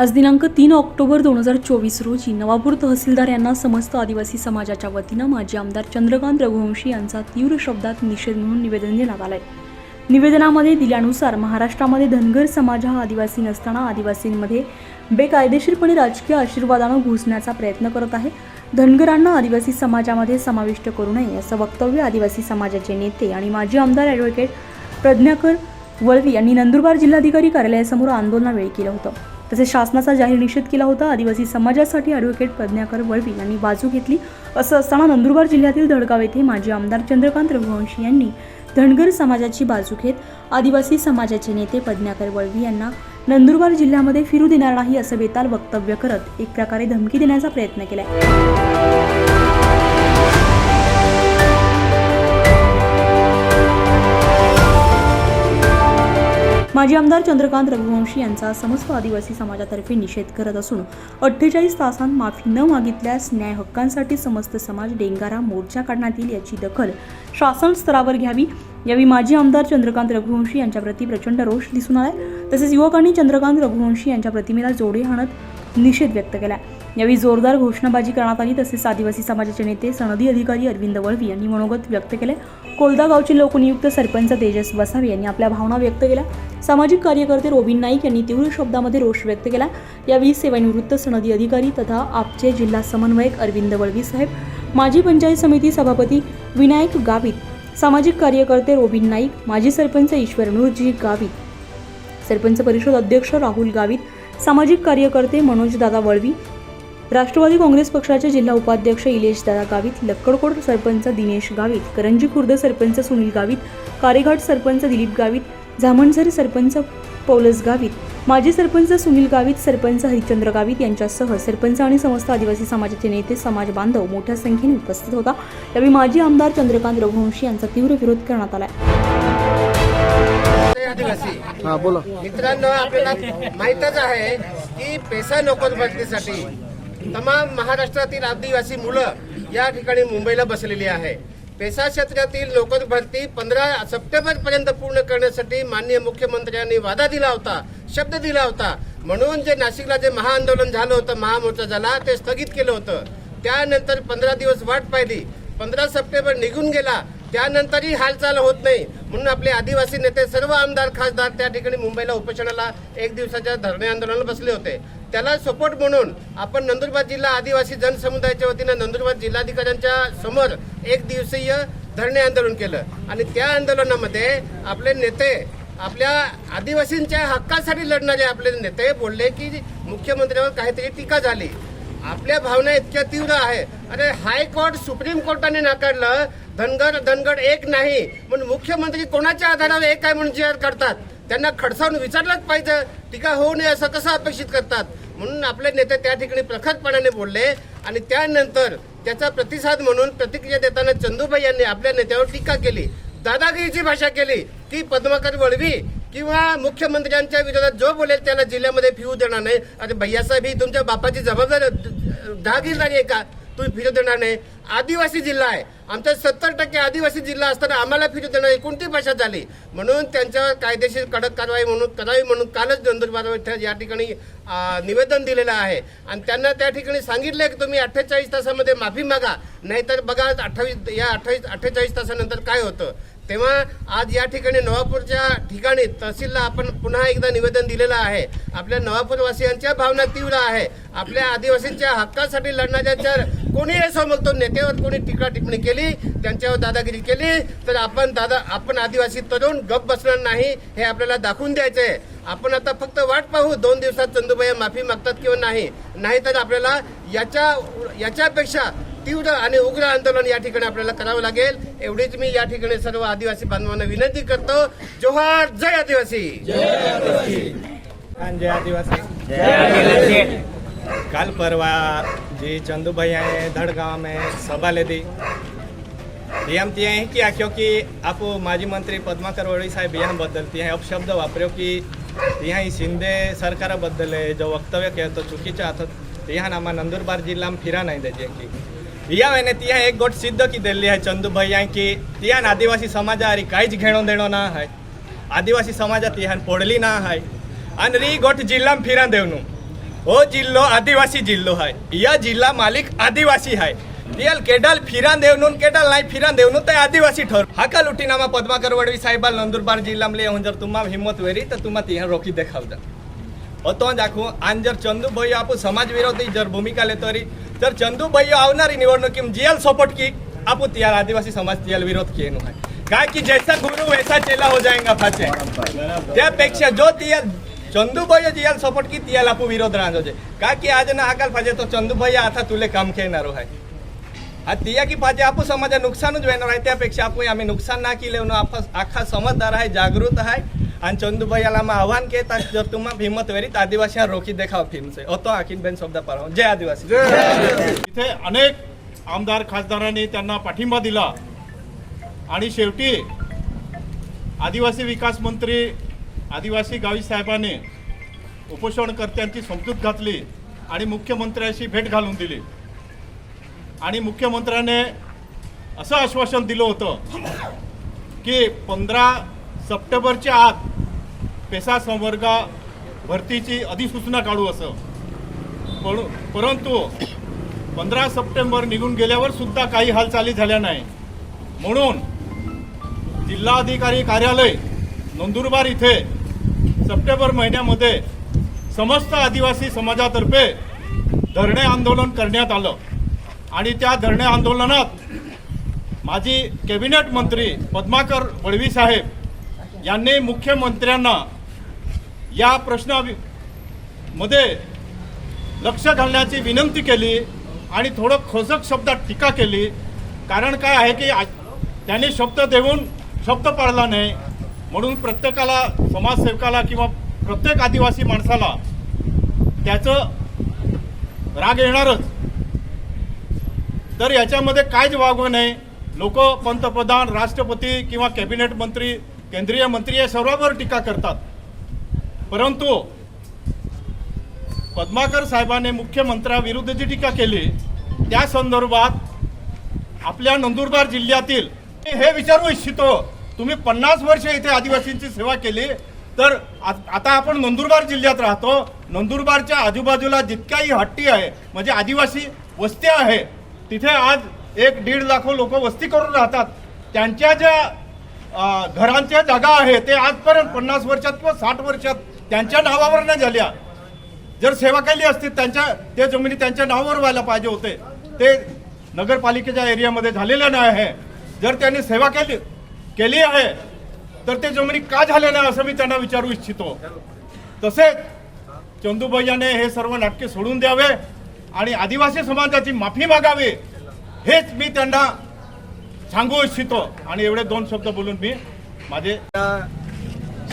आज दिनांक तीन ऑक्टोबर दोन हजार चोवीस रोजी नवापूर तहसीलदार यांना समस्त आदिवासी समाजाच्या वतीनं माजी आमदार चंद्रकांत रघुवंशी यांचा तीव्र शब्दात निषेध म्हणून निवेदन देण्यात आलंय. निवेदनामध्ये दिल्यानुसार महाराष्ट्रामध्ये धनगर समाज हा आदिवासी नसताना आदिवासींमध्ये बेकायदेशीरपणे राजकीय आशीर्वादानं घुसण्याचा प्रयत्न करत आहे. धनगरांना आदिवासी समाजामध्ये समाविष्ट करू नये असं वक्तव्य आदिवासी समाजाचे नेते आणि माजी आमदार ॲडव्होकेट प्रज्ञाकर वळवी यांनी नंदुरबार जिल्हाधिकारी कार्यालयासमोर आंदोलनावेळी केलं होतं. तसेच शासनाचा जाहीर निषेध केला होता. आदिवासी समाजासाठी ॲडव्होकेट प्रज्ञाकर वळवी यांनी बाजू घेतली. असं असताना नंदुरबार जिल्ह्यातील धडगाव येथे माजी आमदार चंद्रकांत रघुवंशी यांनी धनगर समाजाची बाजू घेत आदिवासी समाजाचे नेते प्रज्ञाकर वळवी यांना नंदुरबार जिल्ह्यामध्ये फिरू देणार नाही असं बेताल वक्तव्य करत एक प्रकारे धमकी देण्याचा प्रयत्न केला माजी आमदार चंद्रकांत रघुवंशी यांचा समस्त आदिवासी समाजातर्फे निषेध करत असून अठ्ठेचाळीस तासांत माफी न मागितल्यास न्याय हक्कांसाठी समस्त समाज डेंगारा मोर्चा काढण्यात येईल याची दखल शासन स्तरावर घ्यावी. यावेळी माजी आमदार चंद्रकांत रघुवंशी यांच्याप्रती प्रचंड रोष दिसून आलाय. तसेच युवकांनी चंद्रकांत रघुवंशी यांच्या प्रतिमेला जोडे हाणत निषेध व्यक्त केला यावेळी जोरदार घोषणाबाजी करण्यात आली. तसेच आदिवासी समाजाचे नेते सनदी अधिकारी अरविंद वळवी यांनी मनोगत व्यक्त केले कोलदा गावचे लोकनियुक्त सरपंच तेजस वसावे यांनी आपल्या भावना व्यक्त केल्या. सामाजिक कार्यकर्ते रोबिन नाईक यांनी तीव्र शब्दामध्ये रोष व्यक्त केला. यावेळी सेवानिवृत्त सनदी अधिकारी तथा आपचे जिल्हा समन्वयक अरविंद वळवी साहेब माजी पंचायत समिती सभापती विनायक गावित सामाजिक कार्यकर्ते रोबिन नाईक माजी सरपंच ईश्वर नूरजी गावित सरपंच परिषद अध्यक्ष राहुल गावित सामाजिक कार्यकर्ते मनोजदादा वळवी राष्ट्रवादी काँग्रेस पक्षाचे जिल्हा उपाध्यक्ष इलेश दादा गावित लक्कडकोट सरपंच दिनेश गावित करंजी खुर्द सरपंच सुनील गावित कारेघाट सरपंच दिलीप गावित झामणझर सरपंच पौलस गावित माजी सरपंच सुनील गावित सरपंच हरिचंद्र गावित यांच्यासह सरपंच आणि समस्त आदिवासी समाजाचे नेते समाज बांधव मोठ्या संख्येने उपस्थित होता. यावेळी माजी आमदार चंद्रकांत रघुवंशी यांचा तीव्र विरोध करण्यात आला आदिवासी हा बोला. मित्रांनो आपल्याला माहीतच आहे की पेसा नोकर भरतीसाठी तमाम महाराष्ट्रातील आदिवासी मुलं या ठिकाणी मुंबईला बसलेली आहे. पेसा क्षेत्रातील नोकर भरती पंधरा सप्टेंबर पर्यंत पूर्ण करण्यासाठी माननीय मुख्यमंत्र्यांनी वादा दिला होता शब्द दिला होता. म्हणून जे नाशिकला जे महाआंदोलन झालं होतं महामोर्चा झाला ते स्थगित केलं होतं. त्यानंतर पंधरा दिवस वाट पाहिली. पंधरा सप्टेंबर निघून गेला. त्यानंतरही हालचाल होत नाही. म्हणून आपले आदिवासी नेते सर्व आमदार खासदार त्या ठिकाणी मुंबईला उपोषणाला एक दिवसाच्या धरणे आंदोलनाला बसले होते. त्याला सपोर्ट म्हणून आपण नंदुरबार जिल्हा आदिवासी जनसमुदायाच्या वतीनं नंदुरबार जिल्हाधिकाऱ्यांच्या समोर एक दिवसीय धरणे आंदोलन केलं. आणि त्या आंदोलनामध्ये आपले नेते आपल्या आदिवासींच्या हक्कासाठी लढणारे आपले नेते बोलले की मुख्यमंत्र्यावर काहीतरी टीका झाली. आपल्या भावना इतक्या तीव्र आहे. अरे हायकोर्ट सुप्रीम कोर्टाने नाकारलं. धनगर धनगड एक नाही. म्हणून मुख्यमंत्री कोणाच्या आधारावर एक आहे म्हणून जाहीर करतात त्यांना खडसावून विचारलंच पाहिजे. टीका होऊ नये असं कसं अपेक्षित करतात? म्हणून आपले नेते त्या ठिकाणी प्रखरपणाने बोलले आणि त्यानंतर त्याचा प्रतिसाद म्हणून प्रतिक्रिया देताना चंदूभाई यांनी आपल्या नेत्यावर टीका केली. दादागिरीची भाषा केली. ती पद्माकर वळवी किंवा मुख्यमंत्र्यांच्या विरोधात जो बोलेल त्याला जिल्ह्यामध्ये फिरू देणार नाही. अरे भैयासाहेब ही तुमच्या बापाची जबाबदारी जहागीरदारी आहे का? तुम्ही फिरू देणार नाही. आदिवासी जिल्हा आहे. आमचा सत्तर टक्के आदिवासी जिल्हा असताना आम्हाला फिरू देणार कोणती भाषा झाली? म्हणून त्यांच्यावर कायदेशीर कडक कारवाई म्हणून करावी म्हणून कालच नंदुरबार या ठिकाणी निवेदन दिलेलं आहे. आणि त्यांना त्या ठिकाणी सांगितलं की तुम्ही अठ्ठेचाळीस तासामध्ये माफी मागा. नाहीतर बघा अठ्ठावीस या अठ्ठावीस अठ्ठेचाळीस तासानंतर काय होतं? तेव्हा आज या ठिकाणी नवापूरच्या ठिकाणी तहसीलला आपण पुन्हा एकदा निवेदन दिलेलं आहे. आपल्या नवापूरवासियांच्या भावना तीव्र आहे. आपल्या आदिवासींच्या हक्कासाठी लढण्याच्या कोणी असो मग तो नेत्यावर कोणी टीका टिप्पणी केली त्यांच्यावर दादागिरी केली तर आपण दादा आपण आदिवासी तरुण गप बसणार नाही हे आपल्याला दाखवून द्यायचं आहे आपण आता फक्त वाट पाहू दोन दिवसात चंदूबाई माफी मागतात किंवा नाही. नाहीतर आपल्याला याच्या याच्यापेक्षा तीव्र आणि उग्र आंदोलन या ठिकाणी आपल्याला करावं लागेल. एवढीच मी या ठिकाणी सर्व आदिवासी बांधवांना विनंती करतो. जोहार जय आदिवासी. जय आदिवासी. कल परवा जी चंदूभाई आए धड़ गांव में सभा ले दी. ये हम ते हैं किया क्योंकि आप माजी मंत्री पद्माकर वळी साहेब यहाँ बदलती हैं। अपशब्द वापरो की यहाँ ही शिंदे सरकाराबद्दल आहे जो वक्तव्य केलं तो चुकीचं आता ते यहाँ आम्हा नंदुरबार जिल्ह्यात फिरा नाही द्यायचे की या महिन्यात तिया एक गोष्ट सिद्ध की दिली आहे चंदूभाई आहे की तियान आदिवासी समाजारी काहीच घेणं देणं ना आहे आदिवासी समाजात तिहान पोडली ना आहे आणि री गोष्ट जिल्ह्यात फिरा देवनू वो जिल्लो आदिवासी जिल्लो है यह जिल्ला मालिक आदिवासी है रियल केडल फिरान देवनून केडल नाही फिरान देवनून ते आदिवासी ठर हाका लुटीनामा पद्माकर वडवी साहेबाल नंदुरबार जिल्हामले येऊन जर तुम्हा हिंमत वेरी तर तुम्हा तिहा रोखी देखाव दा होतो दाखवू आणि जर चंदूभाई आपण समाज विरोधी जर भूमिका लेतोरी जर चंदूभाई आवणारी निवडणुकी जियल सपोर्ट की आपण तियाल आदिवासी समाज तियाल विरोध किए है काय की जैसा गुरु वैसा चेला हो जाएगा फाचे त्यापेक्षा जो तियाल चंदूभाई जियाल सपोर्ट की तियाल आपू विरोध राहतो છે. का की आज ना हाकाल पाहिजे तो चंदूभाई आता तुले काम खेळणारो आहे हा तिया की पाहिजे आपण समाजा नुकसानच होणार आहे त्यापेक्षा आपण आम्ही नुकसान ना केले म्हणून आपण आखा समजदार आहे जागृत आणि चंदूभाई याला मग आव्हान केत जर तुम्हाला भीमत वेरीत आदिवासी रोखी देखाव फिल्मचे होतो आखीन बेन शब्द पाराव जय आदिवासी इथे अनेक आमदार खासदारांनी त्यांना पाठिंबा दिला आणि शेवटी आदिवासी विकास मंत्री आदिवासी गावी साहेबांनी उपोषणकर्त्यांची समजूत घातली आणि मुख्यमंत्र्याशी भेट घालून दिली आणि मुख्यमंत्र्याने असं आश्वासन दिलं होतं की पंधरा सप्टेंबरच्या आत पेशा संवर्ग भरतीची अधिसूचना काढू असं. पण परंतु पंधरा सप्टेंबर निघून गेल्यावर सुद्धा काही हालचाली झाल्या नाही. म्हणून जिल्हाधिकारी कार्यालय नंदुरबार इथे सप्टेंबर महिन्यामध्ये समस्त आदिवासी समाजातर्फे धरणे आंदोलन करण्यात आलं. आणि त्या धरणे आंदोलनात माजी कॅबिनेट मंत्री पद्माकर वळवी साहेब यांनी मुख्यमंत्र्यांना या प्रश्नामध्ये लक्ष घालण्याची विनंती केली आणि थोडं खोचक शब्दात टीका केली. कारण काय आहे की त्यांनी शब्द देऊन शब्द पाळला नाही. म्हणून प्रत्येकाला समाजसेवकाला किंवा प्रत्येक आदिवासी माणसाला त्याचं राग येणारच. तर याच्यामध्ये काय वागवं नाही. लोक पंतप्रधान राष्ट्रपती किंवा कॅबिनेट मंत्री केंद्रीय मंत्री या सर्वांवर टीका करतात. परंतु पद्माकर साहेबांनी मुख्यमंत्र्याविरुद्ध जी टीका केली. त्या संदर्भात आपल्या नंदुरबार जिल्ह्यातील मी हे विचारू इच्छितो तुम्ही पन्नास वर्ष इथे आदिवासींची सेवा केली तर आता आपण नंदुरबार जिल्ह्यात राहतो. नंदुरबारच्या आजूबाजूला जितक्याही हट्टी आहे म्हणजे आदिवासी वस्ती आहे तिथे आज एक दीड लाखो लोक वस्ती करून राहतात. त्यांच्या ज्या घरांच्या जागा आहे ते आजपर्यंत पन्नास वर्षात किंवा साठ वर्षात त्यांच्या नावावर नाही झाल्या. जर सेवा केली असती त्यांच्या ते जमिनी त्यांच्या नावावर व्हायला पाहिजे होते. ते नगरपालिकेच्या एरियामध्ये झालेलं नाही आहे. जर त्यांनी सेवा केली केली आहे तर ते जमिनी का झाल्या नाही असं मी त्यांना विचारू इच्छितो. तसेच चंदूभैयाने हे सर्व नाटके सोडून द्यावे आणि आदिवासी समाजाची माफी मागावी हेच मी त्यांना सांगू इच्छितो. आणि एवढे दोन शब्द बोलून मी माझे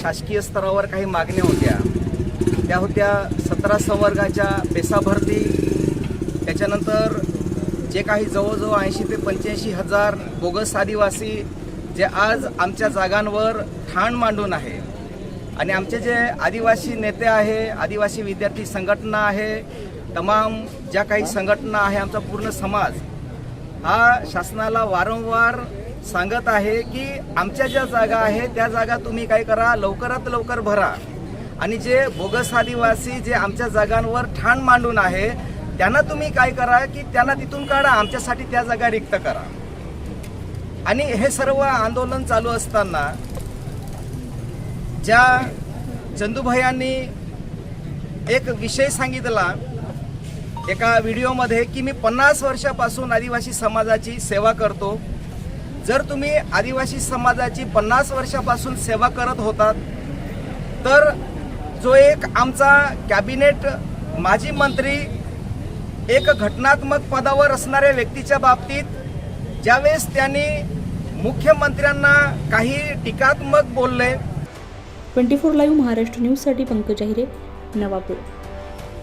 शासकीय स्तरावर काही मागण्या होत्या. त्या होत्या सतरा संवर्गाच्या पेसा भरती. त्याच्यानंतर जे काही जवळजवळ ऐंशी ते पंच्याऐंशी हजार बोगस आदिवासी जे आज आमच्या जागांवर ठाण मांडून आहे. आणि आमचे जे आदिवासी नेते आहे आदिवासी विद्यार्थी संघटना आहे तमाम ज्या काही संघटना आहे आमचा पूर्ण समाज हा शासनाला वारंवार सांगत आहे की आमच्या ज्या जागा आहे त्या जागा तुम्ही काय करा लवकरात लवकर भरा. आणि जे बोगस आदिवासी जे आमच्या जागांवर ठाण मांडून आहे त्यांना तुम्ही काय करा की त्यांना तिथून काढा आमच्यासाठी त्या जागा रिक्त करा. आणि हे सर्व आंदोलन चालू असताना ज्या चंदूभयांनी एक विषय सांगितला एका व्हिडिओमध्ये की मी पन्नास वर्षापासून आदिवासी समाजाची सेवा करतो. जर तुम्ही आदिवासी समाजाची पन्नास वर्षापासून सेवा करत होतात तर जो एक आमचा कॅबिनेट माजी मंत्री एक घटनात्मक पदावर असणाऱ्या व्यक्तीच्या बाबतीत ज्यावेळेस त्यांनी मुख्यमंत्र्यांना काही टीकात्मक बोलले. ट्वेंटी फोर लाईव्ह महाराष्ट्र न्यूजसाठी पंकज अहिरे नवापूर.